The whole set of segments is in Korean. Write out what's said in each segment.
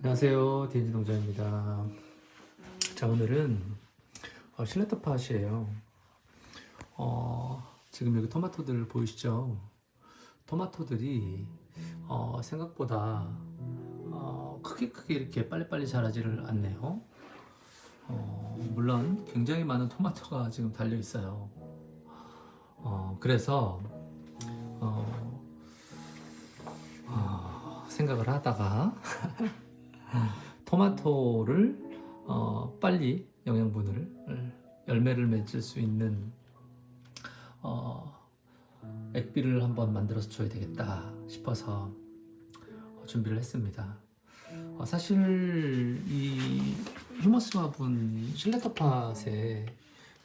안녕하세요. 디엔지 농장입니다. 자, 오늘은 어, 실레터 팟이에요. 어, 지금 여기 토마토들 보이시죠? 토마토들이 어, 생각보다 어, 크게 크게 이렇게 빨리빨리 자라지를 않네요. 어, 물론 굉장히 많은 토마토가 지금 달려 있어요. 어, 그래서 어, 어, 생각을 하다가 토마토를 어, 빨리 영양분을 열매를 맺을 수 있는 어, 액비를 한번 만들어서 줘야 되겠다 싶어서 어, 준비를 했습니다. 어, 사실 이 휴머스 화분 실레터팟에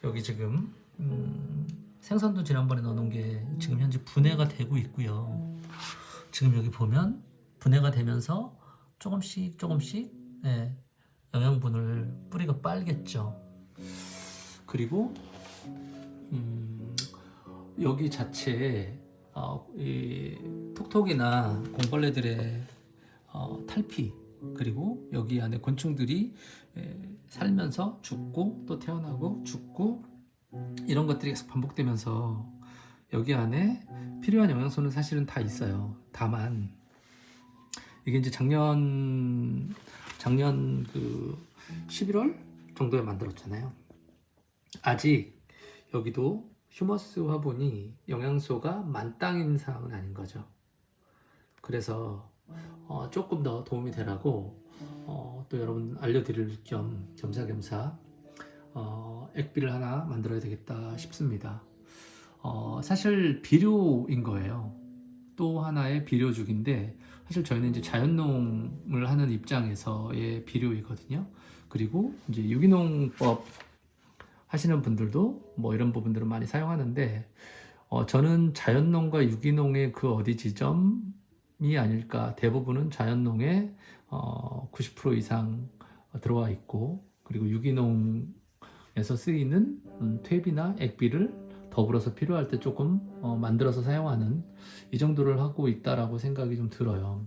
여기 지금 음, 생선도 지난번에 넣어놓은 게 지금 현재 분해가 되고 있고요. 지금 여기 보면 분해가 되면서 조금씩 조금씩 예, 영양분을 뿌리가 빨겠죠. 그리고 음, 여기 자체에 어, 이 톡톡이나 공벌레들의 어, 탈피 그리고 여기 안에 곤충들이 에, 살면서 죽고 또 태어나고 죽고 이런 것들이 계속 반복되면서 여기 안에 필요한 영양소는 사실은 다 있어요. 다만 이게 이제 작년 작년 그 11월 정도에 만들었잖아요. 아직 여기도 휴머스 화분이 영양소가 만땅 인 상황은 아닌 거죠. 그래서 어, 조금 더 도움이 되라고 어, 또 여러분 알려드릴 겸 겸사겸사 어, 액비를 하나 만들어야 되겠다 싶습니다. 어, 사실 비료인 거예요. 또 하나의 비료죽인데 사실 저희는 이제 자연농을 하는 입장에서의 비료이거든요. 그리고 이제 유기농법 하시는 분들도 뭐 이런 부분들을 많이 사용하는데 어, 저는 자연농과 유기농의 그 어디 지점이 아닐까 대부분은 자연농에 어, 90% 이상 들어와 있고 그리고 유기농에서 쓰이는 음, 퇴비나 액비를 더불어서 필요할 때 조금 어, 만들어서 사용하는 이 정도를 하고 있다라고 생각이 좀 들어요.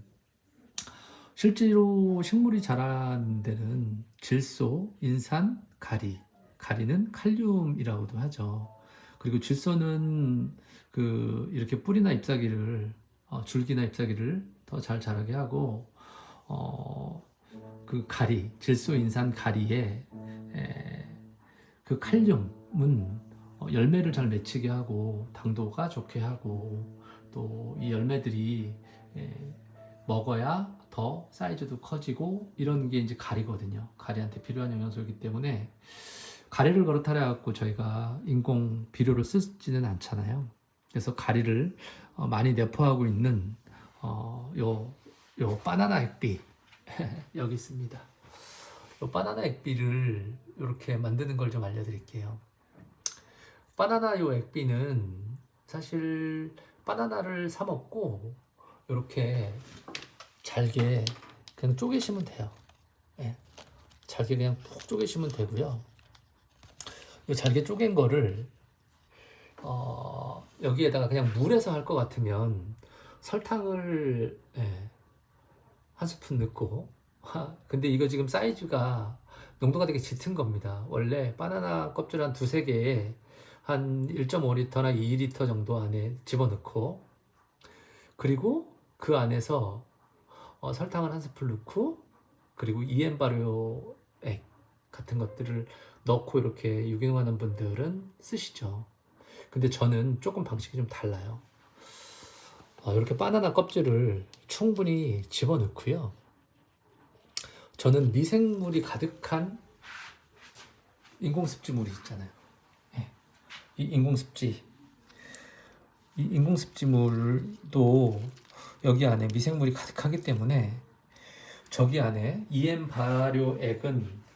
실제로 식물이 자라는 데는 질소, 인산, 가리, 가리는 칼륨이라고도 하죠. 그리고 질소는 그 이렇게 뿌리나 잎사귀를 어, 줄기나 잎사귀를 더 잘 자라게 하고 어, 그 가리, 질소, 인산, 가리에 에, 그 칼륨은 어, 열매를 잘 맺히게 하고 당도가 좋게 하고 또 이 열매들이 에, 먹어야 더 사이즈도 커지고 이런 게 이제 가리거든요. 가리한테 필요한 영양소이기 때문에 가리를 걸어타려 갖고 저희가 인공 비료를 쓰지는 않잖아요. 그래서 가리를 어, 많이 내포하고 있는 어, 요, 요 바나나 액비 여기 있습니다. 요 바나나 액비를 이렇게 만드는 걸 좀 알려드릴게요. 바나나 요 액비는 사실 바나나를 사 먹고 이렇게 잘게 그냥 쪼개시면 돼요. 예. 잘게 그냥 푹 쪼개시면 되고요. 이 잘게 쪼갠 거를 어, 여기에다가 그냥 물에서 할 것 같으면 설탕을 예, 한 스푼 넣고 하, 근데 이거 지금 사이즈가 농도가 되게 짙은 겁니다. 원래 바나나 껍질 한 두세 개에 한 1.5리터나 2리터 정도 안에 집어넣고 그리고 그 안에서 어, 설탕을 한 스푼 넣고 그리고 EM 발효액 같은 것들을 넣고 이렇게 유기농하는 분들은 쓰시죠. 근데 저는 조금 방식이 좀 달라요. 어, 이렇게 바나나 껍질을 충분히 집어넣고요. 저는 미생물이 가득한 인공습지물이 있잖아요. 예. 이 인공습지, 이 인공습지물도 여기 안에 미생물이 가득하기 때문에 저기 안에 EM 발효액은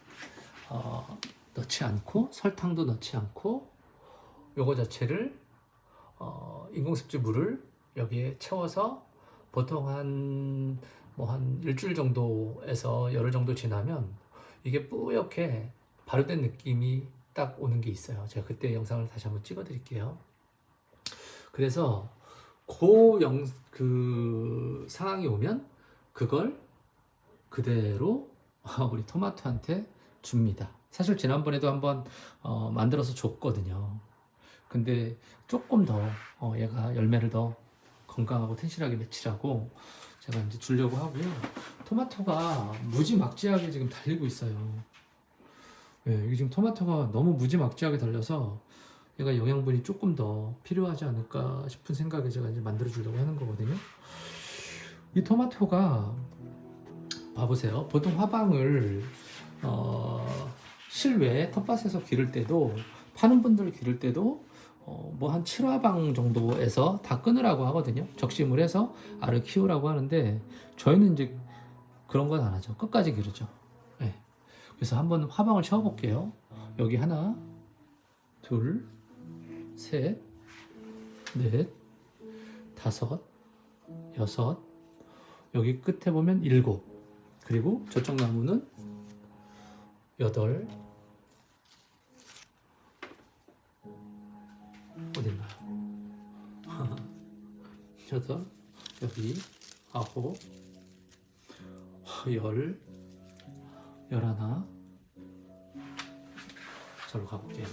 어, 넣지 않고 설탕도 넣지 않고 요거 자체를 어, 인공습지 물을 여기에 채워서 보통 한 뭐한 일주일 정도에서 열흘 정도 지나면 이게 뿌옇게 발효된 느낌이 딱 오는 게 있어요. 제가 그때 영상을 다시 한번 찍어 드릴게요. 그래서 그 영, 그 상황이 오면 그걸 그대로 우리 토마토한테 줍니다. 사실 지난번에도 한번 어, 만들어서 줬거든요. 근데 조금 더 어, 얘가 열매를 더 건강하고 튼실하게 맺히라고 제가 이제 주려고 하고요. 토마토가 무지막지하게 지금 달리고 있어요. 예, 이게 지금 토마토가 너무 무지막지하게 달려서 얘가 영양분이 조금 더 필요하지 않을까 싶은 생각에 제가 이제 만들어 주려고 하는 거거든요. 이 토마토가 봐보세요. 보통 화방을 어, 실외 텃밭에서 기를 때도 파는 분들 기를 때도 어, 뭐한 7화방 정도에서 다 끊으라고 하거든요. 적심을 해서 알을 키우라고 하는데 저희는 이제 그런 건 안 하죠. 끝까지 기르죠. 네. 그래서 한번 화방을 채워볼게요. 여기 하나, 둘, 셋, 넷, 다섯, 여섯, 여기 끝에 보면 일곱, 그리고 저쪽 나무는 여덟, 어딨나요? 여덟, 여기 아홉, 열, 열하나, 저로 가볼게요.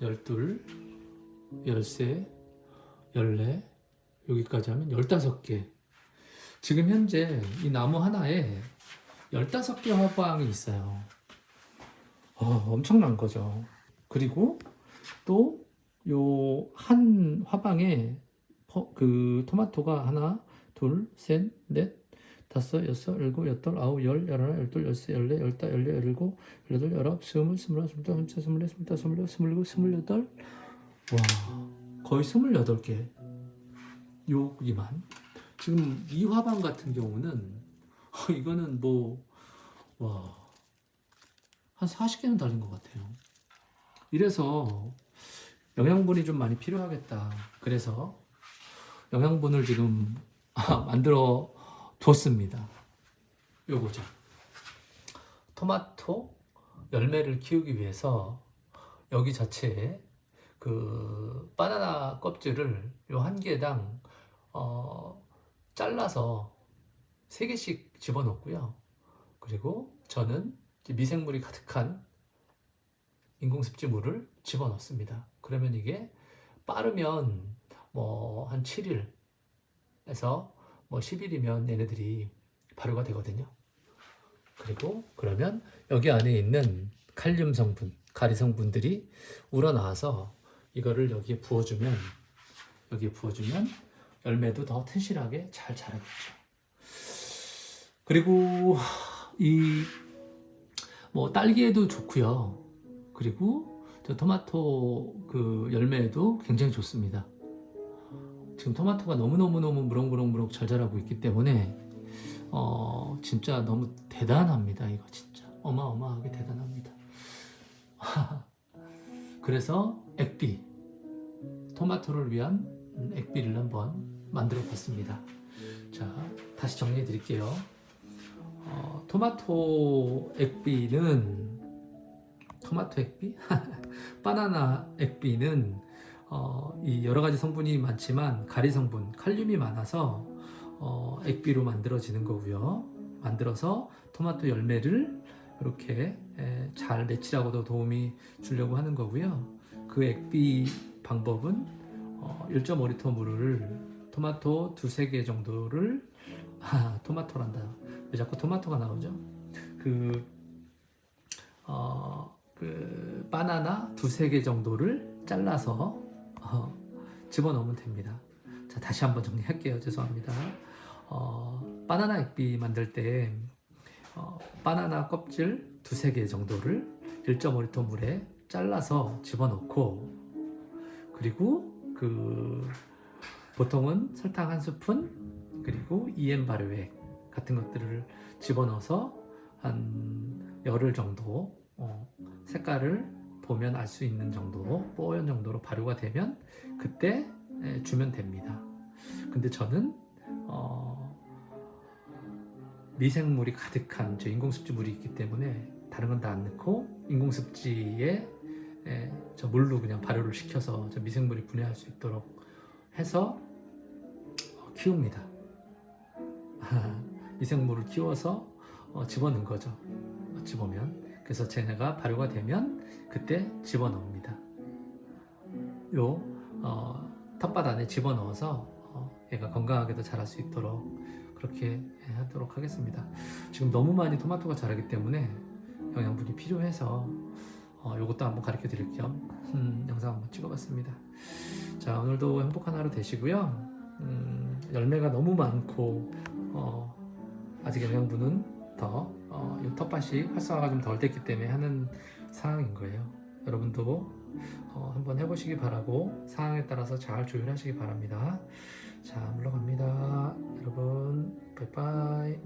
열둘, 열세, 열네, 여기까지 하면 열다섯 개. 지금 현재 이 나무 하나에 열다섯 개 화방이 있어요. 어, 엄청난 거죠. 그리고 또 요 한 화방에 퍼- 그 토마토가 하나, 둘, 셋, 넷, 다섯, 여섯, 일곱, 여덟, 아홉, 열, 열하나, 열둘, 열세, 열네, 열다, 열네, 열일곱, 열여덟, 열아홉, 스물, 스물하나, 스물둘, 스물셋, 스물넷, 스물다섯, 스물여섯, 스물일곱, 스물여덟. 와, 거의 스물여덟 개. 여기만. 지금 이 화방 같은 경우는 이거는 뭐 와. 한 40개는 달린 것 같아요. 이래서 영양분이 좀 많이 필요하겠다. 그래서 영양분을 지금 만들어 뒀습니다. 요거죠. 토마토 열매를 키우기 위해서 여기 자체에 그 바나나 껍질을 요 한 개당 어 잘라서 세 개씩 집어넣고요. 그리고 저는 미생물이 가득한 인공습지물을 집어넣습니다. 그러면 이게 빠르면 뭐 한 7일에서 뭐 10일이면 얘네들이 발효가 되거든요. 그리고 그러면 여기 안에 있는 칼륨 성분, 가리 성분들이 우러나와서 이거를 여기에 부어주면 여기에 부어주면 열매도 더 튼실하게 잘 자라겠죠. 그리고 이 뭐 딸기에도 좋고요. 그리고 저 토마토 그 열매에도 굉장히 좋습니다. 지금 토마토가 너무너무너무 무럭무럭무럭 잘 자라고 있기 때문에 어 진짜 너무 대단합니다. 이거 진짜 어마어마하게 대단합니다. 그래서 액비 토마토를 위한 액비를 한번 만들어 봤습니다. 자, 다시 정리해 드릴게요. 어, 토마토 액비는 토마토 액비? 바나나 액비는 어, 이 여러 가지 성분이 많지만 가리 성분, 칼륨이 많아서 어, 액비로 만들어지는 거고요. 만들어서 토마토 열매를 이렇게 에, 잘 맺히라고도 도움이 주려고 하는 거고요. 그 액비 방법은 어, 1.5리터 물을 토마토 두세 개 정도를 아, 토마토란다. 왜 자꾸 토마토가 나오죠? 그, 어, 그 바나나 두세 개 정도를 잘라서 어, 집어넣으면 됩니다. 자, 다시 한번 정리할게요. 죄송합니다. 어, 바나나 액비 만들 때 어, 바나나 껍질 두세 개 정도를 1.5리터 물에 잘라서 집어넣고 그리고 그 보통은 설탕 한 스푼 그리고 EM 발효액 같은 것들을 집어넣어서 한 열흘 정도 어, 색깔을 보면 알 수 있는 정도 뽀얀 정도로 발효가 되면 그때 에, 주면 됩니다. 근데 저는 어, 미생물이 가득한 저 인공습지물이 있기 때문에 다른 건 다 안 넣고 인공습지에 에, 저 물로 그냥 발효를 시켜서 저 미생물이 분해할 수 있도록 해서 어, 키웁니다. 미생물을 키워서 어, 집어넣은 거죠. 어찌 보면. 그래서 쟤네가 발효가 되면 그때 집어넣습니다. 요 어, 텃밭 안에 집어넣어서 어, 얘가 건강하게도 자랄 수 있도록 그렇게 예, 하도록 하겠습니다. 지금 너무 많이 토마토가 자라기 때문에 영양분이 필요해서 어, 요것도 한번 가르쳐 드릴 겸 음, 영상 한번 찍어봤습니다. 자 오늘도 행복한 하루 되시고요. 음, 열매가 너무 많고 어, 아직 영양분은 더 어, 이 텃밭이 활성화가 좀 덜 됐기 때문에 하는 상황인 거예요. 여러분도 어, 한번 해보시기 바라고 상황에 따라서 잘 조율하시기 바랍니다. 자 물러갑니다. 여러분 빠이빠이